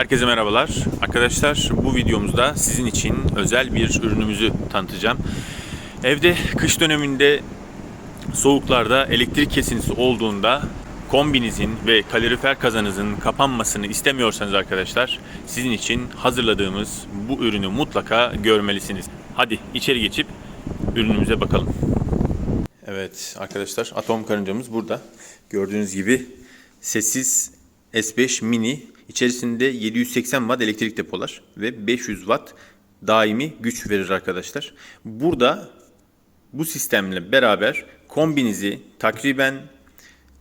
Herkese merhabalar. Arkadaşlar bu videomuzda sizin için özel bir ürünümüzü tanıtacağım. Evde kış döneminde soğuklarda elektrik kesintisi olduğunda kombinizin ve kalorifer kazanınızın kapanmasını istemiyorsanız arkadaşlar sizin için hazırladığımız bu ürünü mutlaka görmelisiniz. Hadi içeri geçip ürünümüze bakalım. Evet arkadaşlar atom karıncamız burada. Gördüğünüz gibi sessiz S5 mini içerisinde 780 watt elektrik depolar ve 500 watt daimi güç verir arkadaşlar. Burada bu sistemle beraber kombinizi takriben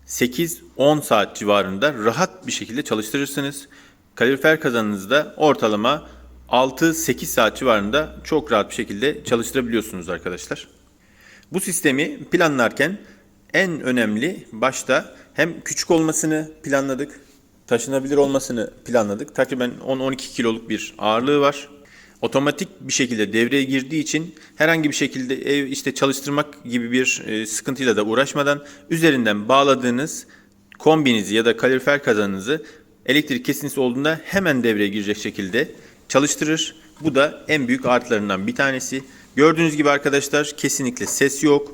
8-10 saat civarında rahat bir şekilde çalıştırırsınız. Kalorifer kazanınızı da ortalama 6-8 saat civarında çok rahat bir şekilde çalıştırabiliyorsunuz arkadaşlar. Bu sistemi planlarken en önemli başta hem küçük olmasını planladık, taşınabilir olmasını planladık. Takriben 10-12 kiloluk bir ağırlığı var. Otomatik bir şekilde devreye girdiği için herhangi bir şekilde ev işte çalıştırmak gibi bir e, sıkıntıyla da uğraşmadan üzerinden bağladığınız kombinizi ya da kalorifer kazanınızı elektrik kesintisi olduğunda hemen devreye girecek şekilde çalıştırır. Bu da en büyük artılarından bir tanesi. Gördüğünüz gibi arkadaşlar kesinlikle ses yok,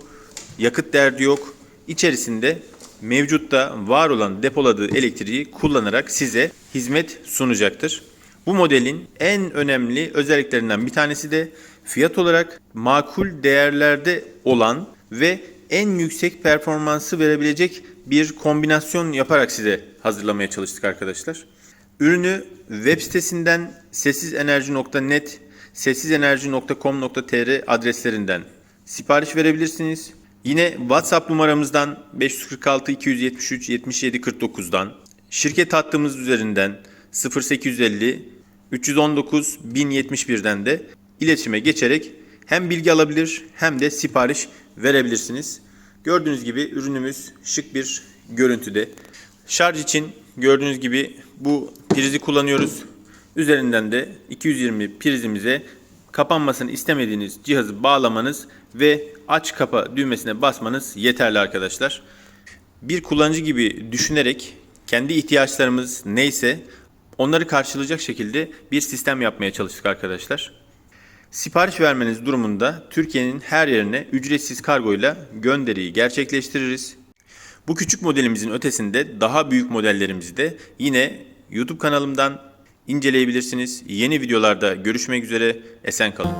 yakıt derdi yok. İçerisinde mevcutta var olan depoladığı elektriği kullanarak size hizmet sunacaktır. Bu modelin en önemli özelliklerinden bir tanesi de fiyat olarak makul değerlerde olan ve en yüksek performansı verebilecek bir kombinasyon yaparak size hazırlamaya çalıştık arkadaşlar. Ürünü web sitesinden sessizenerji.net, sessizenerji.com.tr adreslerinden sipariş verebilirsiniz. Yine WhatsApp numaramızdan 546 273 77 49'dan, şirket hattımız üzerinden 0850 319 1071'den de iletişime geçerek hem bilgi alabilir hem de sipariş verebilirsiniz. Gördüğünüz gibi ürünümüz şık bir görüntüde. Şarj için gördüğünüz gibi bu prizi kullanıyoruz. Üzerinden de 220 prizimize kapanmasını istemediğiniz cihazı bağlamanız ve aç kapa düğmesine basmanız yeterli arkadaşlar. Bir kullanıcı gibi düşünerek kendi ihtiyaçlarımız neyse onları karşılayacak şekilde bir sistem yapmaya çalıştık arkadaşlar. Sipariş vermeniz durumunda Türkiye'nin her yerine ücretsiz kargoyla gönderiyi gerçekleştiririz. Bu küçük modelimizin ötesinde daha büyük modellerimizi de yine YouTube kanalımdan inceleyebilirsiniz. Yeni videolarda görüşmek üzere. Esen kalın.